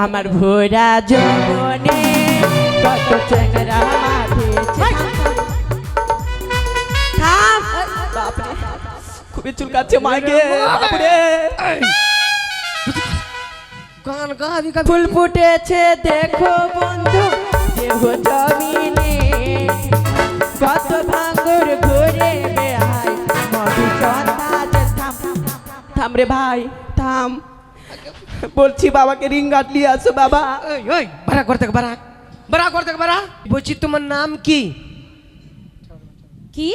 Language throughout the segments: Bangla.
আমার ভোরা যৌবনে কত থাম বাপরে খুবই চুলকাচ্ছে মাইকে বাপরে গান গাবি ফুল ফুটেছে দেখো বন্ধু দেহ জমিনে কত ভাঙ্গর ঘুরে বেহাই মধুচন্দ্রা যে থাম থাম রে ভাই থাম বলছি বাবাকে রিং গাটলি আসো বাবা। ওই ওই বাড়া করতে বাড়া বাড়া করতে বাড়া বলছি তোমার নাম কি? কি?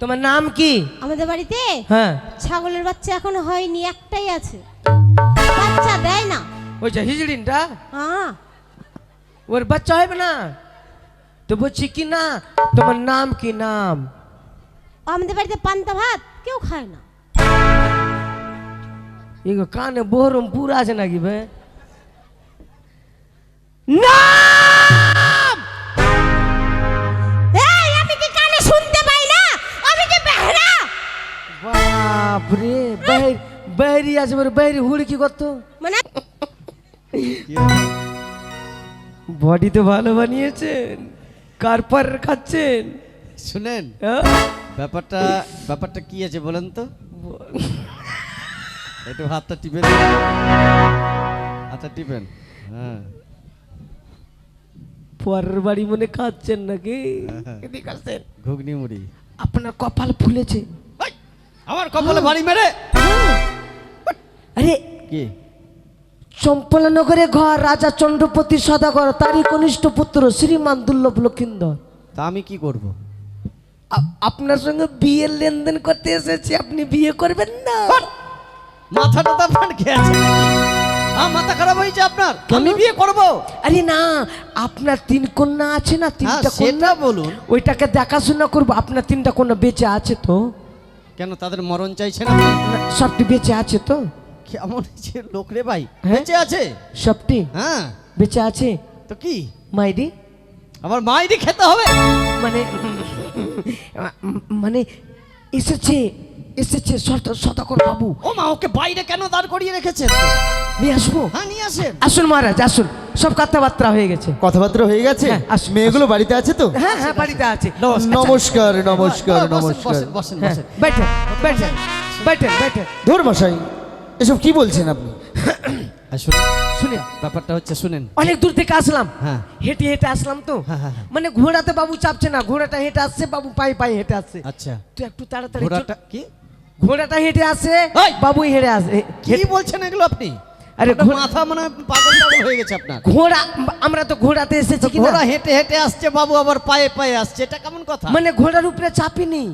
তোমার নাম কি? আমাদের বাড়িতে? হ্যাঁ। ছাগলের বাচ্চা এখনও হয়নি একটাই আছে। বাচ্চা দেয় না। ওই যে হিজড়িনটা? হ্যাঁ। ওর বাচ্চা হবে না? তো বলছি কি না? তোমার নাম কি নাম? আমাদের বাড়িতে পান্তা ভাত কেউ খায় না। এগো কানে বহরম পুরা আছে নাকি বে নাম এই আমি কি কানে শুনতে পাই না আমি কি বেহরা বাপ রে বাইর বাইরি আছে বলে বাইরি হুড় কি করতো মানে বডি তো ভালো বানিয়েছেন কার পার খাচ্ছেন শুনেন হ্যাঁ? ব্যাপারটা ব্যাপারটা কি আছে বলেন তো একটু হাতটা টিপেন হাতটা টিপেন হ্যাঁ। পরের বাড়ি মনে খাচ্ছেন নাকি? এদিকে ঘুগনি মুড়ি। আপনার কপাল ফুলেছে। আমার কপালে বাড়ি মেরে। আরে কি? চম্পলনগরে ঘর রাজা চন্দ্রপতি সদাগর তারই কনিষ্ঠ পুত্র শ্রীমান দুর্লভ লক্ষিন্দর। তা আমি কি করব? আপনার সঙ্গে বিয়ের লেনদেন করতে এসেছি আপনি বিয়ে করবেন না। মাথাটা তো আপনার হ্যাঁ মাথা খারাপ হয়েছে আপনার? আমি বিয়ে করব? আরে না আপনার তিন কন্যা আছে না হ্যাঁ তিনটা সেটা কন্যা বলুন। ওইটাকে দেখাশোনা করব আপনার তিনটা কন্যা বেঁচে আছে তো? কেন তাদের মরণ আপনি না, সবটি বেঁচে আছে তো? কেমন যে লোক রে ভাই হ্যাঁ? বেঁচে আছে? সবটি? হ্যাঁ। বেঁচে আছে? তো কি? মাইরি? আমার মাইরি খেতে হবে? মানে মানে এসেছে এসেছে শতকর বাবু। ও মা ওকে বাইরে কেন দাঁড় করিয়ে রেখেছে? নিয়ে আসব? হ্যাঁ নিয়ে আসেন। আসুন মহারাজ আসুন। সব কথাবার্তা হয়ে গেছে। কথাবার্তা হয়ে গেছে? হ্যাঁ, আর মেয়েগুলো বাড়িতে আছে তো? হ্যাঁ হ্যাঁ বাড়িতে আছে। নমস্কার নমস্কার নমস্কার। বসেন বসেন। বসেন হ্যাঁ, ধর মশাই এসব কি বলছেন আপনি? হ্যাঁ, শুনেন ব্যাপারটা হচ্ছে অনেক দূর থেকে আসলাম। হ্যাঁ। হেঁটে হেঁটে আসলাম তো। মানে ঘোড়াতে বাবু চাপছে না ঘোড়াটা হেঁটে আসছে বাবু পায়ে পায়ে হেঁটে আসছে। আচ্ছা। তুই একটু তাড়াতাড়ি কি? ঘোড়াটা হেঁটে আসে এই! বাবু হেঁটে আসে। কি বলছেন এগুলো আপনি? আরে মাথা মনে পাগল পাগল হয়ে গেছে আপনার। ঘোড়া আমরা তো ঘোড়াতে এসেছি কি ঘোড়া হেঁটে হেঁটে আসছে বাবু আবার পায়ে পায়ে আসছে এটা কেমন কথা? মানে ঘোড়ার উপরে চাপিনি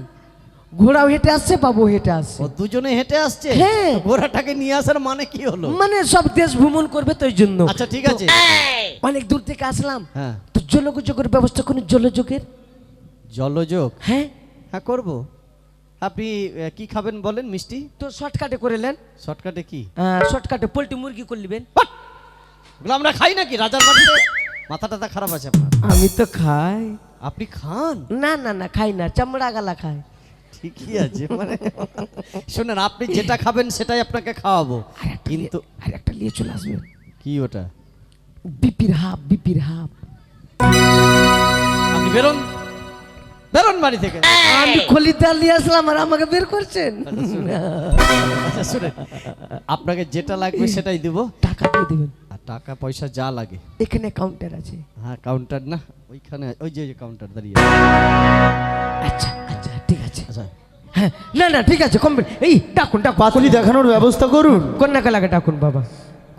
ঘোড়াও হেঁটে আসছে বাবু হেঁটে আসছে। দুজনে হেঁটে আসছে? হ্যাঁ। ঘোড়াটাকে নিয়ে আসার মানে কি হলো? মানে সব দেশ ভ্রমণ করবে তো জন্য আচ্ছা ঠিক আছে। অনেক দূর থেকে আসলাম। হ্যাঁ। তো জলযোগের ব্যবস্থা কোন জলযোগের। জলযোগ? হ্যাঁ। হ্যাঁ করব। আপনি কি খাবেন বলেন মিষ্টি? তো শর্টকাটে করে নেন। শর্টকাটে কি? শর্টকাটে পোলট্রি মুরগি করলিবেন! ওগুলো আমরা খাই নাকি? রাজার বাড়িতে? মাথা টাথা খারাপ আছে আপনার। আমি তো খাই। আপনি খান? না না না খাই না চামড়া গালা খাই। ঠিকই আছে মানে শুনেন আপনি যেটা খাবেন সেটাই আপনাকে খাওয়াবো। কিন্তু আর একটা নিয়ে চলে আসবেন কি ওটা? বিপির হাফ বিপির হাফ। আপনি বেরোন। বেরোন বাড়ি থেকে আমি খলিদার নিয়ে আসলাম আর আমাকে বের করছেন। আচ্ছা শুনেন। আপনাকে যেটা লাগবে সেটাই দিব। টাকা দিয়ে দেবেন। আর টাকা পয়সা যা লাগে। এখানে কাউন্টার আছে। হ্যাঁ কাউন্টার না ওইখানে ওই যে কাউন্টার দাঁড়িয়ে আচ্ছা আচ্ছা ঠিক আছে। আচ্ছা। হ্যাঁ না না ঠিক আছে কমপ্লিট এই ডাকুন ডাকুন। পাতুলি দেখানোর ব্যবস্থা করুন। কন্যাকে লাগে ডাকুন বাবা।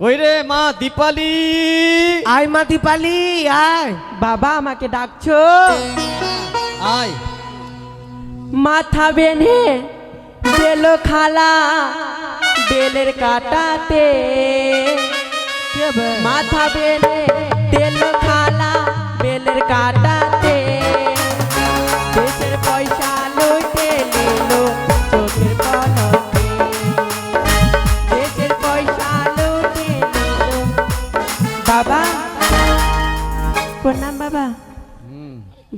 কই রে মা দীপালি? আয় মা দীপালি আয়। বাবা আমাকে ডাকছো। আয়। মাথা বেঁধে বেল খালা বেলের কাটাতে। মাথা বেঁধে তেল খালা বেলের কাটাতে।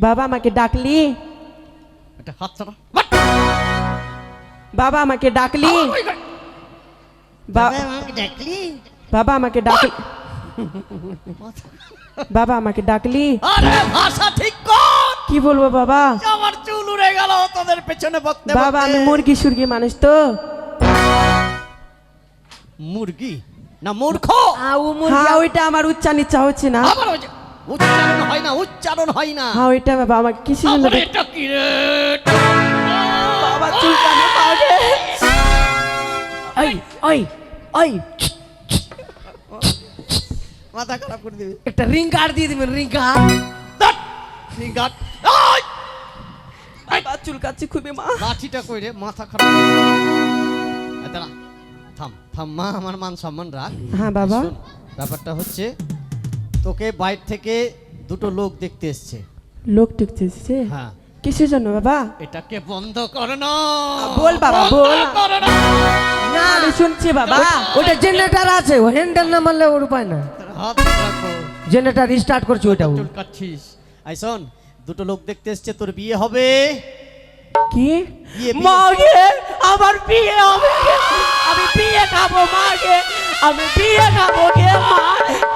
বাবা আমাকে ডাকলি। একটা হাত ছাড়া। বাবা আমাকে ডাকলি। বাবা আমাকে ডাকলি? বাবা আমাকে ডাকলি। আরে ভাষা ঠিক কর। কি বলব বাবা? আমার চুল উড়ে গেল তোদের পেছনে বকতে বাবা আমি মুরগি সুরগি মানুষ তো। মুরগি না মূর্খ? আ, ও মুরগি হ্যাঁ ওইটা আমার উচ্চা নিচ্চা হচ্ছে না। আবার উচ্চারণ হয় না উচ্চারণ হয় না। হ্যাঁ ওইটা বাবা আমাকে কিছু আবার এটা কি রে? বাবা চুলকানি পাবে ওই ওই ওই মাথা খারাপ করে দিবি। একটা রিং গার্ড দিয়ে দিবেন রিং ধ্যাৎ, ফিঙ্গার আই! বাবা চুলকাচ্ছি খুবই মা। লাঠিটা কই রে? মাথা খারাপ। দাঁড়া থাম থাম মা আমার মান সম্মান রাখ। হ্যাঁ বাবা। ব্যাপারটা হচ্ছে তোকে বাইরে থেকে দুটো লোক দেখতে এসছে। লোক ঢুকছে হ্যাঁ। কিসের জন্য বাবা? এটাকে বন্ধ করো না। বল বাবা, বল। না। না আমি শুনছি বাবা। ওটা জেনারেটর আছে ও হ্যান্ডেল না মারলে ওর উপায় না হাত রাখো। জেনারেটর স্টার্ট করছি ওইটাও চুল কাটছিস। আই শোন দুটো লোক দেখতে এসছে তোর বিয়ে হবে। কি? বিয়ে, বিয়ে। মা গে আমার বিয়ে হবে। আমি বিয়ে খাব মা গে আমি বিয়ে খাব গে মা।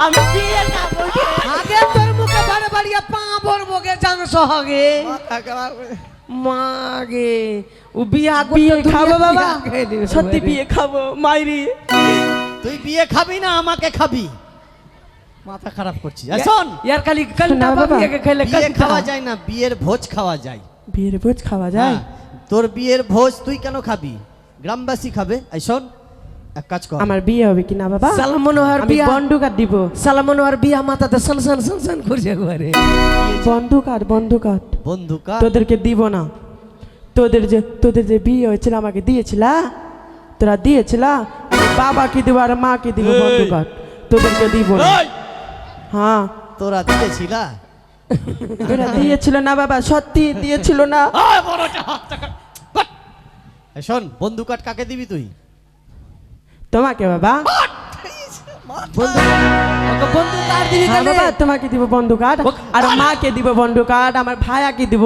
আমি বিয়ে খাব গে। আগে তোর মুখে বারে বাড়িয়ে পা ভরবো গে জাংস হগে মাগে ও বিয়া বিয়ে খাব বাবা। সত্যি বিয়ে খাব মাইরি। তুই বিয়ে খাবি না আমাকে খাবি। মাথা খারাপ করছিস। আই শোন। ইয়ার খালি কালটা শোনা বাবা। বিয়ে খেলে বিয়ে খাওয়া যায় না বিয়ের ভোজ খাওয়া যায়। বিয়ের ভোজ খাওয়া যায়? হ্যাঁ, তোর বিয়ের ভোজ তুই কেন খাবি? গ্রামবাসী খাবে। এই শোন এক কাজ কর। আমার বিয়ে হবে কি না বাবা? বিয়া দিব। বিয়া মাথাতে সন সন সন সন করছে একবারে। বন্দুক আর বন্দুক আর। বন্ধুকা তোদেরকে দিব না। তোদের যে তোদের যে বিয়ে হয়েছিল আমাকে দিয়েছিলা তোরা দিয়েছিলা আমি বাবাকে দিব আর মাকে দিব এই। বন্দুক তোদেরকে দিব না। হ্যাঁ। তোরা দিয়েছিলা? তোরা দিয়েছিল না বাবা সত্যি দিয়েছিল না। শোন বন্ধু কাট কাকে দিবি তুই? তোমাকে বাবা। বন্ধু ওকে দিবি হ্যাঁ বাবা তোমাকে দিব বন্দুক আর আর মাকে দিব বন্দুক আর আমার ভাইয়াকে দিব।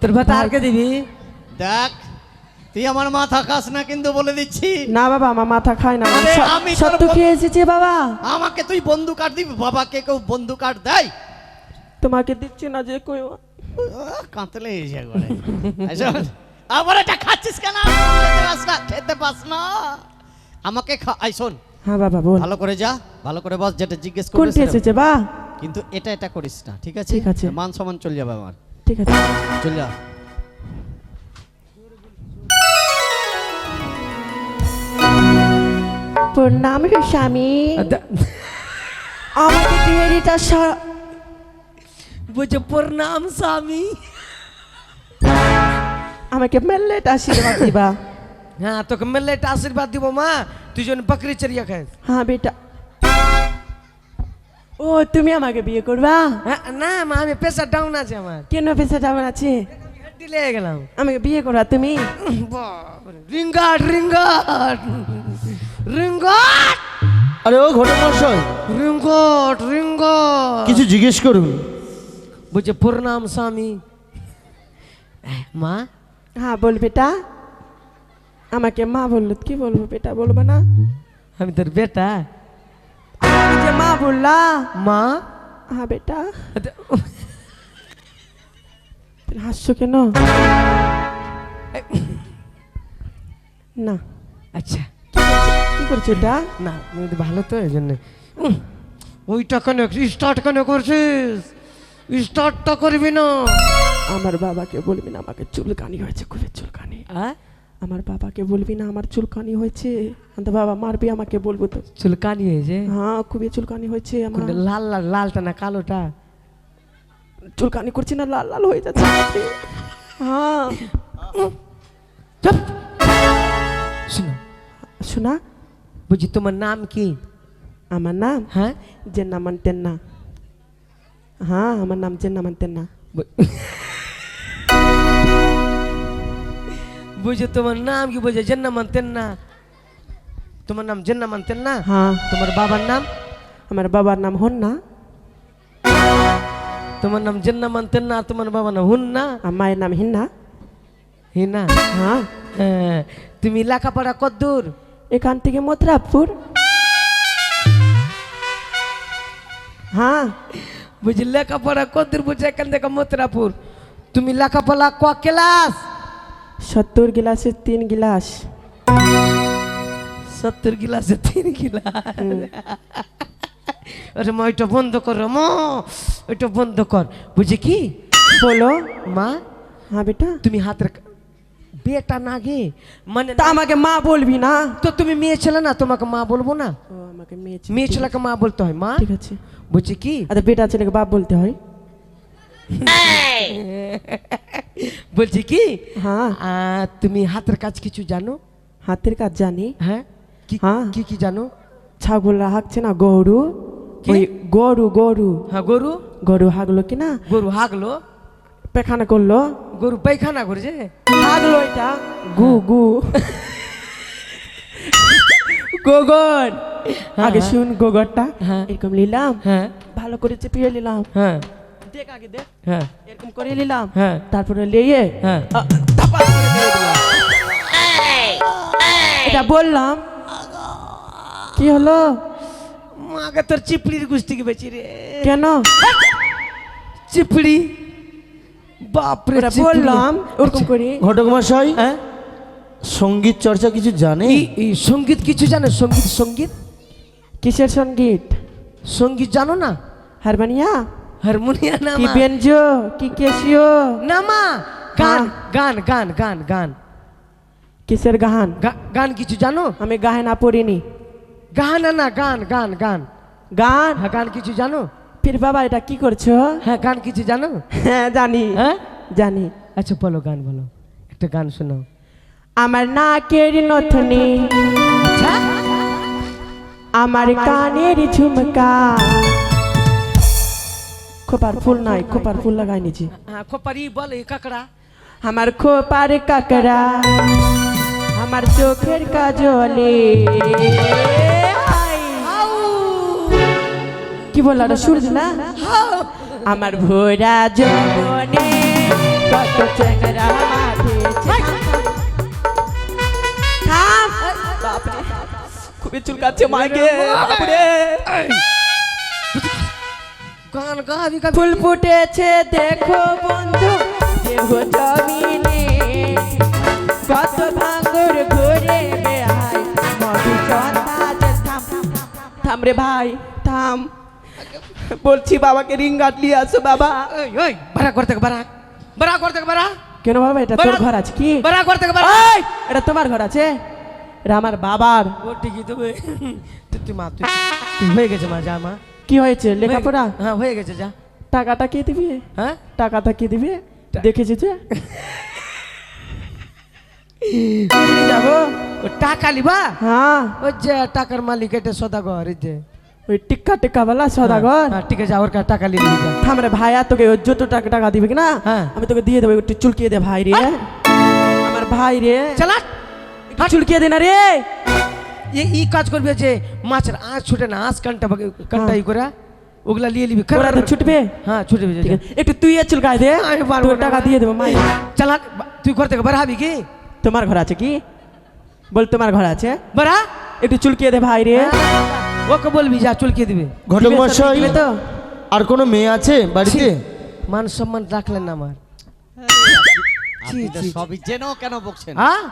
তোর ভাতা আরকে দিবি? দেখ তুই আমার মাথা খাস না কিন্তু বলে দিচ্ছি। না বাবা আমার মাথা খায় না। আমি সত্য খেয়ে এসেছি বাবা? আমাকে তুই বন্ধু কাট দিবি? বাবাকে কেউ বন্ধু কাট দেয়? তোমাকে দিচ্ছি না যে কই আহ, কাঁতলে এসে করে শোন, আবার এটা খাচ্ছিস কেন? খেতে পাস না খেতে পাস না। আমাকে খা আই শোন। হ্যাঁ বাবা বল। ভালো করে যা ভালো করে বস যেটা জিজ্ঞেস কোনটি এসেছে বা? কিন্তু এটা এটা করিস না ঠিক আছে? ঠিক আছে। মান সম্মান চলে যাবে আমার। ঠিক আছে। চলে যা। প্রণাম রে স্বামী আমাকে সা- বুঝে প্রণাম স্বামী। আমাকে মেললেট আশীর্বাদ দিবা। হ্যাঁ তোকে মেলে একটা আশীর্বাদ দিব মা। তুই যেন বকরি চড়িয়া খাস হ্যাঁ বেটা। ও তুমি আমাকে বিয়ে করবা? হ্যাঁ, না মা আমি প্রেশার ডাউন আছে আমার। কেন পেশা যাবার আছে? লেগে গেলাম। আমাকে বিয়ে করা তুমি? রিঙ্গাট রিঙ্গাট। রিঙ্গাট! আরে ও ঘটক মশাই। রিঙ্গট রিঙ্গট। কিছু জিজ্ঞেস করুন। বুঝে প্রণাম স্বামী। মা? হ্যাঁ বল বেটা। আমাকে মা বলল কি বলব বেটা বলব না? আমি তোর বেটা। যে মা বললা মা? হ্যাঁ বেটা। হাসছো কেন? না। আচ্ছা। কি করছ? এটা না তো ভালো তো এই জন্য। ওইটা কেন স্টার্ট কেন করছিস? স্টার্টটা করবি না। আমার বাবাকে বলবি না আমাকে চুলকানি হয়েছে খুবই চুলকানি। আ? আমার বাবাকে বলবি না আমার চুলকানি হয়েছে। তো বাবা মারবি আমাকে বলব তো। চুলকানি হয়েছে? হ্যাঁ খুবই চুলকানি হয়েছে আমার। লাল লাল লালটা না কালোটা? চুলকানি করছি না লাল লাল হয়ে যাচ্ছে। হ্যাঁ। শোনা। বুঝি তোমার নাম কি? আমার নাম? হ্যাঁ? জেন্না মানতেন না হ্যাঁ আমার নাম জেন্না মানতেন না বুঝি তোমার নাম কি বুঝে? জেন্না মানতেন না তোমার নাম জেন্না মানতেন না হ্যাঁ। তোমার বাবার নাম? আমার বাবার নাম হন না তোমার নাম জেন্না মানতেন না তোমার বাবার নাম হুন না আর মায়ের নাম হিন্না। হিনা হ্যাঁ। তুমি লেখাপড়া কদ্দূর? এখান থেকে মথুরাপুর। হ্যাঁ। বুঝি লেখাপড়া কদ্দূর বুঝে এখান থেকে মথুরাপুর। তুমি লেখাপড়া ক ক্লাস সত্তর গিলাসে তিন গিলাস। সত্তর গিলাসে তিন গিলাস। আরে মা ওইটা বন্ধ কর মা ওইটা বন্ধ কর। বুঝে কি? বলো। মা হ্যাঁ বেটা। তুমি হাত কা- বেটা না গে মানে তা আমাকে মা বলবি না? তো তুমি মেয়ে ছেলে না তোমাকে মা বলব না? ও আমাকে মেয়ে মেয়ে ছেলেকে মা বলতে হয় মা। ঠিক আছে। বুঝছি কি? আচ্ছা বেটা ছেলেকে বাপ বলতে হয়। বলছি কি? হ্যাঁ। আ, তুমি হাতের কাজ কিছু জানো? হাতের কাজ জানি। হ্যাঁ? কি হ্যাঁ। কি কি জানো? ছাগল হাঁকছে না গরু? ওই গরু গরু। হ্যাঁ গরু? গরু হাগলো কি না? গরু হাগলো পেখানা করল। গরু পায়খানা করছে? হাগলো এটা। গু গু। গোগর আগে শুন গোগরটা হ্যাঁ। এরকম নিলাম। হ্যাঁ। ভালো করে চেপিয়ে নিলাম। হ্যাঁ। দেখ আগে দেখ হ্যাঁ এরকম করে নিলাম হ্যাঁ তারপরে লিয়ে হ্যাঁ। এটা বললাম কি হলো মাকে তোর চিপড়ির গুষ্টিকে বেচি রে কেন চিপড়ি বাপরে বললাম ওরকম করি ঘটক মশাই হ্যাঁ সংগীত চর্চা কিছু জানে সংগীত কিছু জানো সংগীত সংগীত কিসের সংগীত সংগীত জানো না হারমোনিয়া হারমোনিয়া না কি মা। বেঞ্জো কি কেশিও না মা গান। গান গান গান গান কিসের গান গান কিছু জানো আমি গাহেনা পড়িনি গান না না গান গান গান গান হ্যাঁ গান কিছু জানো ফির বাবা এটা কি করছ হ্যাঁ গান কিছু জানো হ্যাঁ জানি হ্যাঁ জানি আচ্ছা বলো গান বলো একটা গান শোনাও আমার নাকের নথনি আমার কানের ঝুমকা খোপার ফুল নাই খোপার ফুল লাগাই নিছি। হ্যাঁ খোপারি বল এই কাকড়া। আমার খোপার কাকড়া আমার চোখের কাজলে। কি বললা ওটা সুর দিলা আমার ভোরা জমনে কত বাপরে খুবই চুলকাচ্ছে মাকে গান গাবি ফুল ফুটেছে দেখো বন্ধু দেহ জমিনে। কত ভাঙ্গর ঘুরে যে থাম রে ভাই থাম। বলছি বাবাকে রিং গাটলি আসো বাবা। ওই ওই বাড়া করতে বাড়া। বাড়া করতে বাড়া। কেন বাবা এটা তোর ঘর আছে কি? বাড়া করতে এই, এটা তোমার ঘর আছে? এটা আমার বাবার। ও ঠিকই তো বে। তুই মা তুই। হয়ে গেছে মা যা মা। কি হয়েছে? লেখাপড়া? হ্যাঁ হয়ে গেছে যা। টাকাটা কে দিবি? হ্যাঁ? টাকাটা কে দিবি? দেখেছি যে। যাব টাকা লিবা? হ্যাঁ। ওই যে টাকার মালিক এটা সদাগর যে। ওই টিক্কা টিক্কা বলা সদাগর। হ্যাঁ ঠিক আছে ওর কাছে টাকা লিবি যা। থামরে ভাইয়া তোকে ওই যত টাকা টাকা দিবি না হ্যাঁ। আমি তোকে দিয়ে দেবো একটু চুলকিয়ে দে ভাই রে। আমার ভাই রে। চালা চুলকিয়ে দে না রে। ই কাজ করবে যে মাছের আঁশ ছুটে না আঁশ কানটা কানটা ই করে ওগুলা নিয়ে নিবি ওরা তো ছুটবে হ্যাঁ ছুটবে একটু তুই এ চুলকায় দে আমি পারব টাকা দিয়ে দেবো মাই চালা তুই ঘর থেকে বাড়াবি কি তোমার ঘর আছে কি বল তোমার ঘর আছে বাড়া একটু চুলকিয়ে দে ভাই রে ওকে বলবি যা চুলকিয়ে দিবে ঘটক মশাই তো আর কোনো মেয়ে আছে বাড়িতে মান সম্মান রাখলেন না আমার। সবই জেনেও কেন বকছেন হ্যাঁ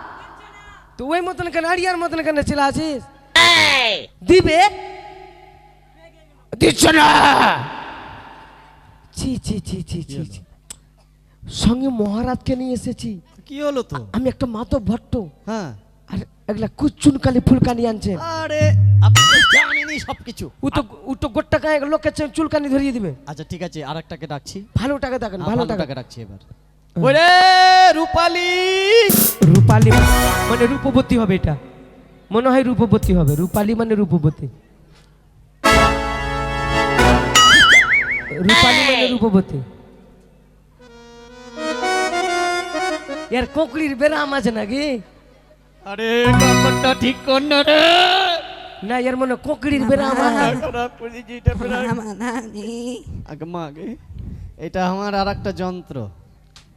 তো ওই মতন কেন আড়িয়ার মতন কেন চলে আছিস? দিবে? দিচ্ছে না! ছি ছি ছি ছি ছি ছি। সঙ্গে মহারাজকে নিয়ে এসেছি। কি হলো তো? আমি একটা মাতো ভট্ট। হ্যাঁ। আর একলা এগুলা কুচুনকালি ফুলকানি আনছে। আরে আপনি জানেনই সবকিছু। ও তো ও তো গোট্টা গায়ে লোকের চুলকানি ধরিয়ে দিবে। আচ্ছা ঠিক আছে আরেকটাকে ডাকছি। ভালো টাকা দেখেন ভালো টাকা টাকা ডাকছি এবার। ওরে রূপালি রূপালী মানে রূপবতী হবে এটা মনে হয় রূপবতী হবে রূপালী মানে রূপবতী রূপালী মানে রূপবতী এর কোকড়ির বেরাম আছে নাকি আরে কাপড়টা ঠিক কর না রে না এর মনে কোকড়ির বেরাম। আগে মা আগে এটা আমার আর একটা যন্ত্র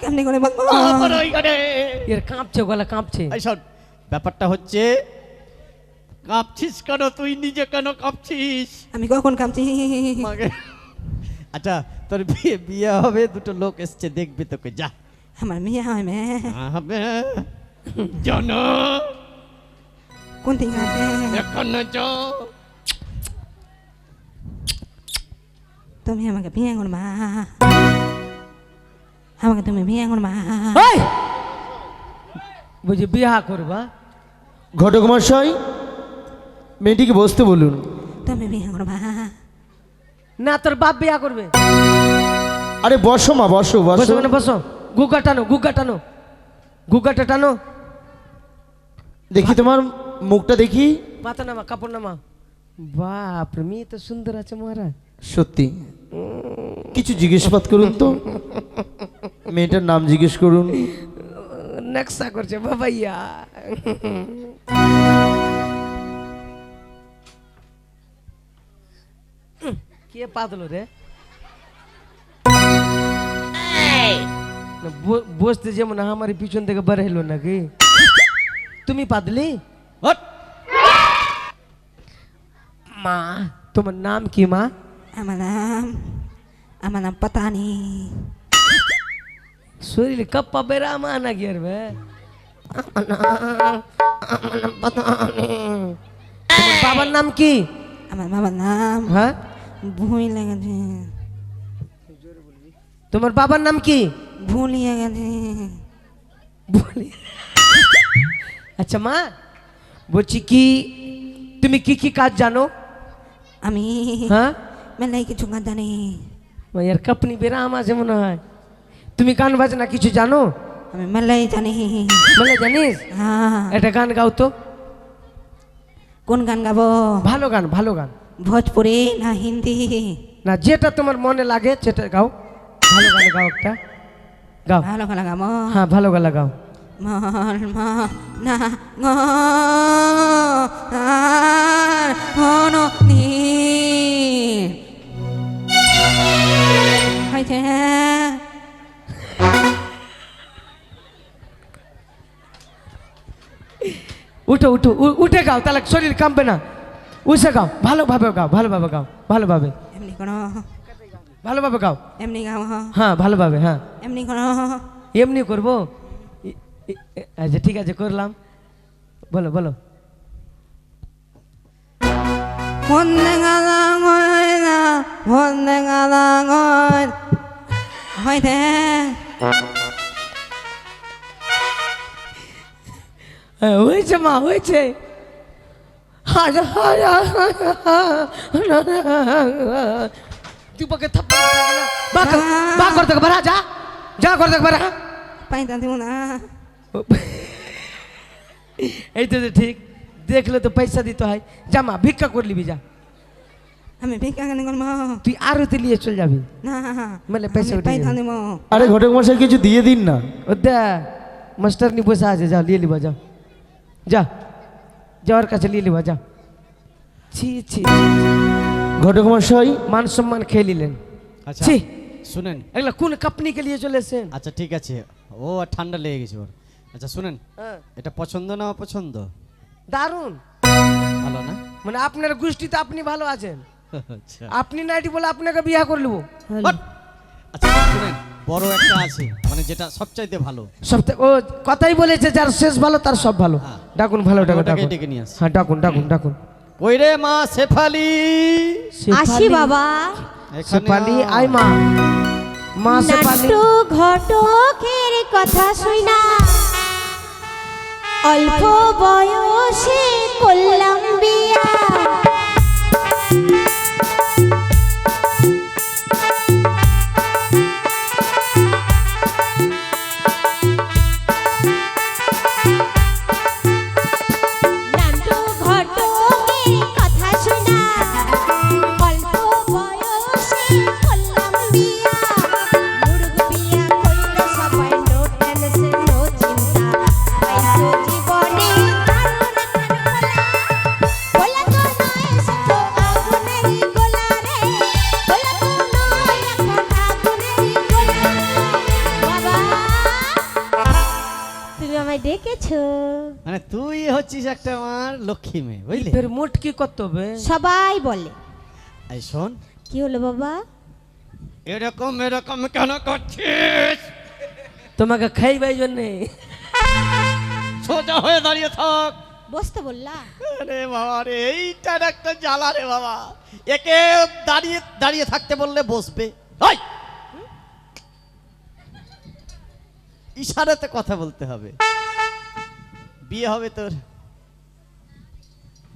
কেমনি করে বলব? আবার ওইখানে। এর কাঁপছে গলা কাঁপছে। এই শোন ব্যাপারটা হচ্ছে কাঁপছিস কেন? তুই নিজে কেন কাঁপছিস? আমি কখন কামছি আমাকে আচ্ছা তোর বিয়ে বিয়ে হবে দুটো লোক এসছে দেখবে তোকে যা। আমার মেয়ে হয় মে হবে। জন। কোন দিন আছে এখন চ তুমি আমাকে বিয়ে করবা। আমাকে তুমি বিয়ে করবা এই! বুঝি বিয়া করবা? ঘটক মশাই মেয়েটিকে বসতে বলুন। তুমি বিয়ে করবা না তোর বাপ বিয়া করবে। আরে বসো মা বসো বসো। বসো মানে বসো। গুগা টানো গুগা টানো। গুগাটা টানো। দেখি তোমার মুখটা দেখি। পাতা নামা কাপড় নামা। বাপ রে মেয়ে তো সুন্দর আছে মহারাজ। সত্যি। কিছু জিজ্ঞেসপাত করুন তো। মেয়েটার নাম জিজ্ঞেস করুন। নকশা করছে বাবাইয়া। কে পাতলো রে? ব- বসতে যেমন আমার পিছন থেকে বার হলো নাকি? তুমি পাতলি? মা তোমার নাম কি মা? अमनम अमनम पता नहीं सूर्य कप्पा बेरामा ना गिर बे अमनम पता नहीं बाबा नाम की अमन बाबा नाम हाँ भूल गए थे तुम्हारे बाबा नाम की भूल गए थे भूल अच्छा माँ बोची की तुम्हें की काज जानो अमी हाँ মেলাই কিছু কাজ জানি এর কাপনি বেরাম আছে মনে হয়। তুমি গান বাজনা কিছু জানো? আমি মেলাই জানি। বলে জানিস? হ্যাঁ। একটা গান গাও তো। কোন গান গাবো? ভালো গান ভালো গান। ভোজপুরি না হিন্দি? না যেটা তোমার মনে লাগে সেটা গাও। ভালো গান গাও একটা। গাও। ভালো গান গাবো। হ্যাঁ ভালো গান গাও। মল মা না উঠো উঠো উঠে গাও তাহলে শরীর কাঁপবে না। উঠে গাও ভালোভাবে গাও ভালোভাবে গাও ভালোভাবে। এমনি করো। ভালোভাবে গাও। এমনি গাও। হ্যাঁ ভালোভাবে হ্যাঁ। এমনি করো। এমনি করব? আচ্ছা ঠিক আছে করলাম। বলো বলো। হ্যাঁ, হয়েছে মা হয়েছে। থাপ্পড় মারবে না। বা কর- করতে পারা যা। যা করতে পারা পাইতা দিব না। এই তো ঠিক দেখলে তো পয়সা দিতে হয়। যা মা ভিক্ষা করলি যা। আমি ভিক্ষা কেন করব? তুই আরতি নিয়ে চলে যাবি। না মেলে পয়সা পাইতা। দিব। আরে ঘটক মশাই কিছু দিয়ে দিন না। ও দা মাস্টার নি বসে আছে যাও নিয়ে লিবা যাও যা যাওয়ার কাছে নিয়ে লিবা যা। ছি ছি ঘটক মশাই? মান সম্মান খেয়ে নিলেন। আচ্ছা ছি। শুনেন। এগুলা কোন কাপনি কে নিয়ে চলে এসেছেন? আচ্ছা ঠিক আছে। ও ঠান্ডা লেগে গেছে ওর। আচ্ছা শুনেন এটা পছন্দ না অপছন্দ? দারুণ। ভালো না? মানে আপনার গোষ্ঠীতে আপনি ভালো আছেন। আচ্ছা। আপনি নাইটি বলে আপনাকে বিয়া করে নেব। আচ্ছা শুনেন বড় একটা আছে মানে যেটা সবচাইতে ভালো। সপ্তাহে ও কথাই বলেছে যার শেষ ভালো তার সব ভালো। হ্যাঁ। ডাকুন ভালো ডাকুন ডাকুন। ডেকে নিয়ে আসি। হ্যাঁ ডাকুন ডাকুন ডাকুন। কই রে মা শেফালি। আসি বাবা। শেফালি। আয়। মা। মা শেফালি। নাট্টু ঘটকের কথা শুই না। অল্প বয়সে করলাম বিয়া। হচ্ছিস একটা আমার লক্ষ্মী মেয়ে বুঝলি? ফের মুট কি করতে হবে সবাই বলে। এই শোন। কি হলো বাবা? এরকম এরকম কেন করছিস? তোমাকে খাইবাই জন্যে। সোজা হয়ে দাঁড়িয়ে থাক। বসতে বললা আরে বাবা রে এইটার একটা জ্বালা রে বাবা। একে দাঁড়িয়ে দাঁড়িয়ে থাকতে বললে বসবে। ওই! ইশারাতে কথা বলতে হবে। বিয়ে হবে তোর।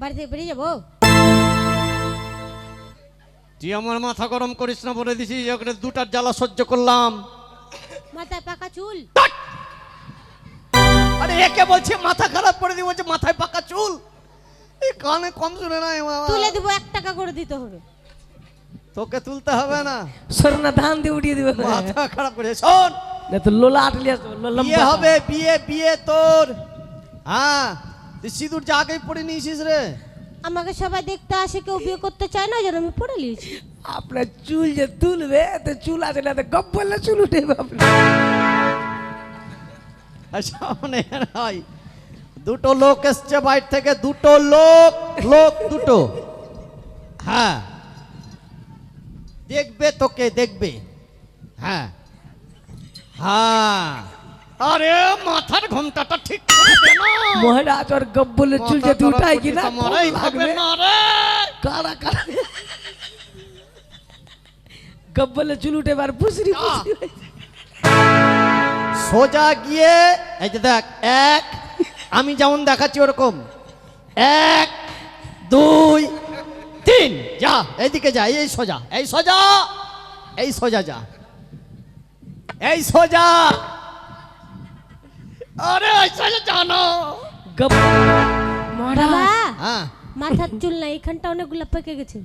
বাড়ি থেকে বেরিয়ে যাব? তুই আমার মাথা গরম করিস না বলে দিছিস ওখানে দুটার জ্বালা সহ্য করলাম। মাথায় পাকা চুল? আরে একে বলছে মাথা খারাপ করে দিয়ে বলছে মাথায় পাকা চুল। এই কানে কম শুনে না তুলে দিব এক টাকা করে দিতে হবে। তোকে তুলতে হবে না। সরনা ধান দিয়ে উঠিয়ে দিবে। মাথা খারাপ করে শোন। না তো লোলা আটলি আসবে লোলা বিয়ে হবে বিয়ে বিয়ে তোর। হ্যাঁ। তুই সিঁদুর যা আগেই পড়ে নিয়েছিস রে। আমাকে সবাই দেখতে আসে কেউ বিয়ে করতে চায় না যেন আমি পড়ে নিয়েছি। আপনার চুল যে তুলবে তো চুল আছে না তো গপ বললে চুল উঠে আপনার। সামনে নাই দুটো লোক এসছে বাইর থেকে দুটো লোক লোক দুটো। হ্যাঁ। দেখবে তোকে দেখবে। হ্যাঁ। হ্যাঁ। আরে মাথার ঘোমটাটা ঠিক করে দে না। মহারাজ আর গপ চুল যে উঠাই কি না মরাই হবে না রে। কারা কারা? গপ বললে চুল উঠে বার পুসরি পুসরি সোজা গিয়ে এই যে দেখ এক আমি যেমন দেখাচ্ছি ওরকম। এক দুই তিন যা এইদিকে যা এই সোজা এই সোজা এই সোজা যা এই সোজা। আরে এই সোজা জানো। গপ। মহারাজ বাবা হ্যাঁ। মাথার চুল না এখানটা অনেকগুলো পেকে গেছে।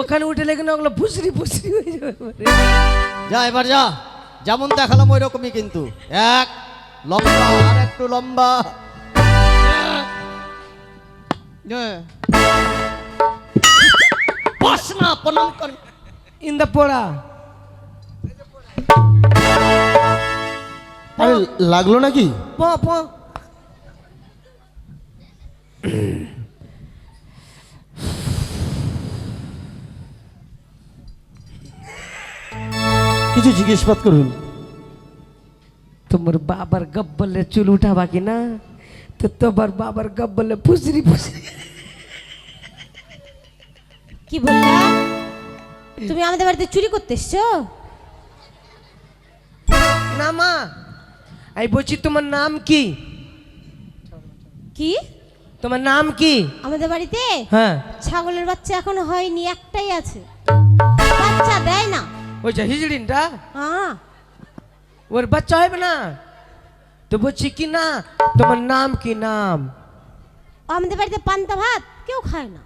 ওখানে উঠে লেগে না ওগুলো ফুসরি ফুসরি হয়ে যাবে যা এবার যা। যেমন দেখালাম ওই রকমই কিন্তু। এক লম্বা আর একটু লম্বা। বস না প্রণাম কর। ইন দা পড়া। আরে লাগল নাকি? প প। কিছু জিজ্ঞেসবাদ করুন। তোমার বাবার গপ বললে চুল উঠাবা কি না? তো তোমার বাবার গপ বললে ফুসরি ফুসরি। কি বললা? তুমি আমাদের বাড়িতে চুরি করতে এসছো? না মা। আমি বলছি তোমার নাম কি? কি? তোমার নাম কি? আমাদের বাড়িতে? হ্যাঁ। ছাগলের বাচ্চা এখনও হয়নি একটাই আছে। বাচ্চা দেয় না। ওই যে হিজড়িনটা? হ্যাঁ। ওর বাচ্চা হবে না? তো বলছি কি না? তোমার নাম কি নাম? আমাদের বাড়িতে পান্তা ভাত কেউ খায় না।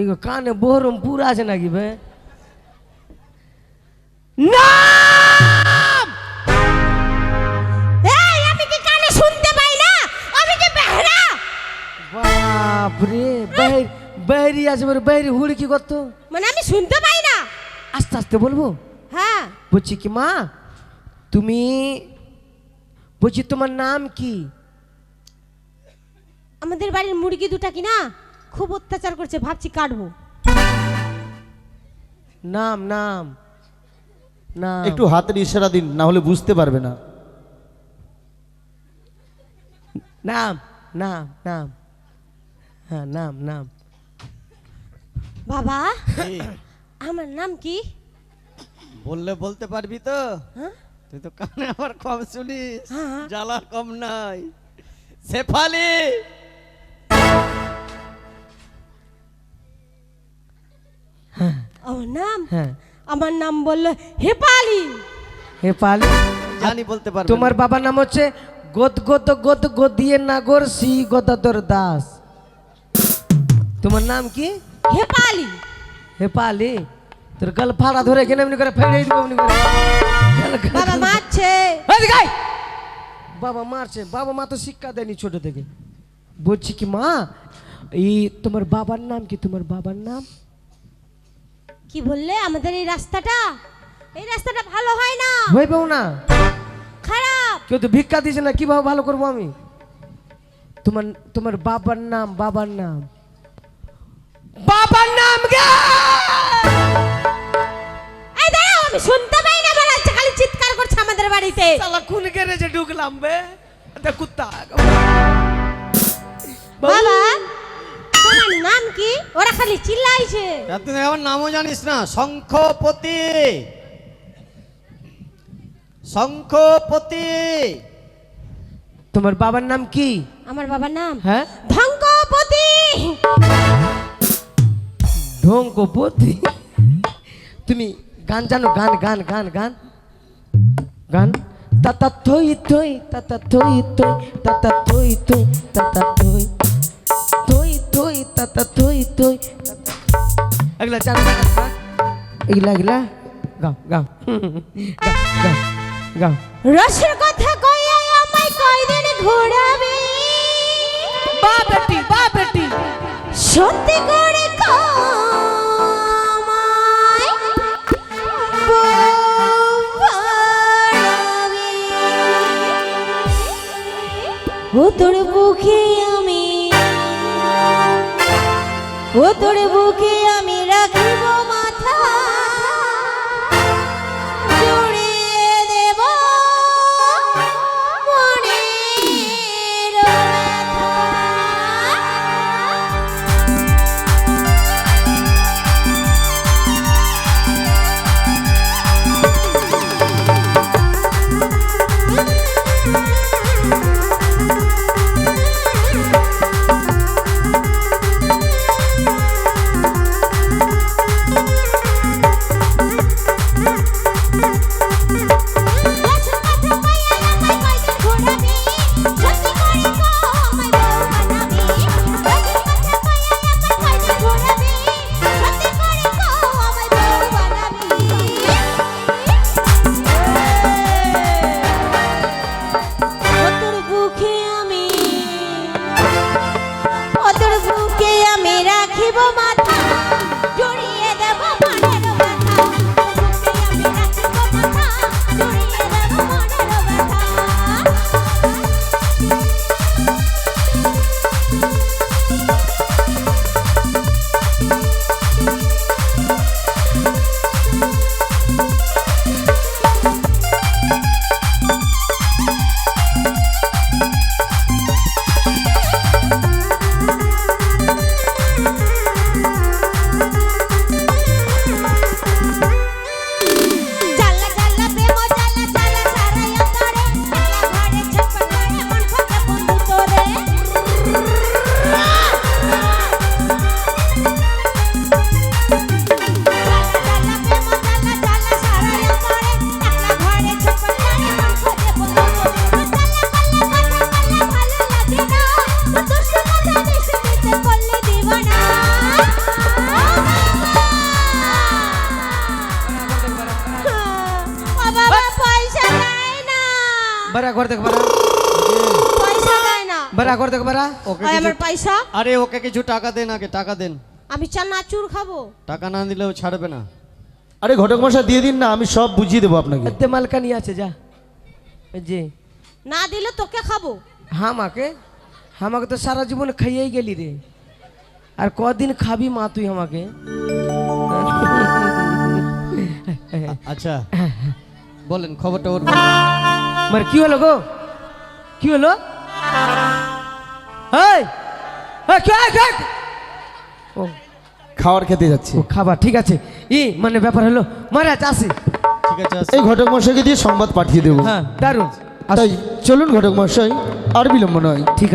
এগো কানে বহরম পুরা আছে নাকি বে না! বাইর বাইরি আছে বলে বাইরি হুড়ি কি করতো? মানে আমি শুনতে পাই না। আস্তে আস্তে বলব? হ্যাঁ। বলছি কি মা তুমি বলছি তোমার নাম কি? আমাদের বাড়ির মুরগি দুটা কি না খুব অত্যাচার করছে ভাবছি কাটবো। নাম নাম না একটু হাতের ইশারা দিন না হলে বুঝতে পারবে না। নাম নাম নাম। হ্যাঁ নাম নাম। বাবা? আমার নাম কি? বললে বলতে পারবি তো? হ্যাঁ? তুই তো কানে আবার কম শুনিস। হ্যাঁ। জ্বালা কম নাই। শেফালি! আমার নাম? হ্যাঁ। আমার নাম বলল হেপালি। হে পালি জানি বলতে পারবি তোমার বাবার নাম হচ্ছে গদ গদ গদ গদিয়ে নাগর সি গদাধর দাস। তোমার নাম কি? হেপালি। হে পালি তোর গাল ফাড়া ধরে কেন এমনি করে ফেলে দিব এমনি করে। বাবা মারছে। বাবা মারছে। বাবা মা তো শিক্ষা দেয়নি ছোট থেকে। বলছি কি মা এই তোমার বাবার নাম কি? তোমার বাবার নাম? কি বললে? আমাদের এই রাস্তাটা? এই রাস্তাটা ভালো হয় না। হইবেও না? খারাপ। কেউ তো ভিক্ষা দিছে না কীভাবে ভালো করব আমি? তোমার তোমার বাবার নাম বাবার নাম। বাবার নাম গে। এই দাঁড়াও আমি শুনতে পাই না বলাচ্ছে খালি চিৎকার করছে আমাদের বাড়িতে। শালা কোন গ্যারেজে ঢুকলাম বে? এটা কুত্তা। বাবা তোমার নাম কি? ওরা খালি চিল্লাইছে। তুই আমার নামও জানিস না শঙ্খপতি। শঙ্খপতি। তোমার বাবার নাম কি? আমার বাবার নাম? হ্যাঁ? ধঙ্কপতি ঢঙ্কপতি তুমি গান জানো গান গান গান গান। গান? তাতা থই থই তাতা থই থই তাতা থই থই তাতা থই। থই থই তাতা থই থই এগুলা জানো? এগুলা এগুলা? গাও গাও। গাও গাও গাও। রসের কথা কইয়া আমায় কয়দিন ঘোরাবে? বা বেটি বা বেটি সত্যি করে ও তোর বুকে আমি ও তোর বুকে বারা ঘর দেখ বারা পয়সা দেয় না। বারা ঘর দেখ বারা ওকে ওই আমার পয়সা আরে ওকে কিছু টাকা দেন আগে টাকা দেন আমি চানাচুর খাব। টাকা না দিলেও ছাড়বে না আরে ঘটক মশাই দিয়ে দিন না আমি সব বুঝিয়ে দেবো আপনাকে এতে মালকানি আছে যা যে না দিলে তোকে খাব হামাকে আমাকে তো সারা জীবন খাইয়েই গেলি রে আর কদিন খাবি মা তুই আমাকে আচ্ছা বলেন খবরটা ওর মানে কি হলো গো? কি হলো? ও খাবার খেতে যাচ্ছি। ও খাবার ঠিক আছে। ই মানে ব্যাপার হলো মহারাজ আসি। ঠিক আছে। এই ঘটক মশাইকে দিয়ে সংবাদ পাঠিয়ে দেবো। হ্যাঁ দারুণ। তাই চলুন ঘটক মশাই আর বিলম্ব নয়। ঠিক আছে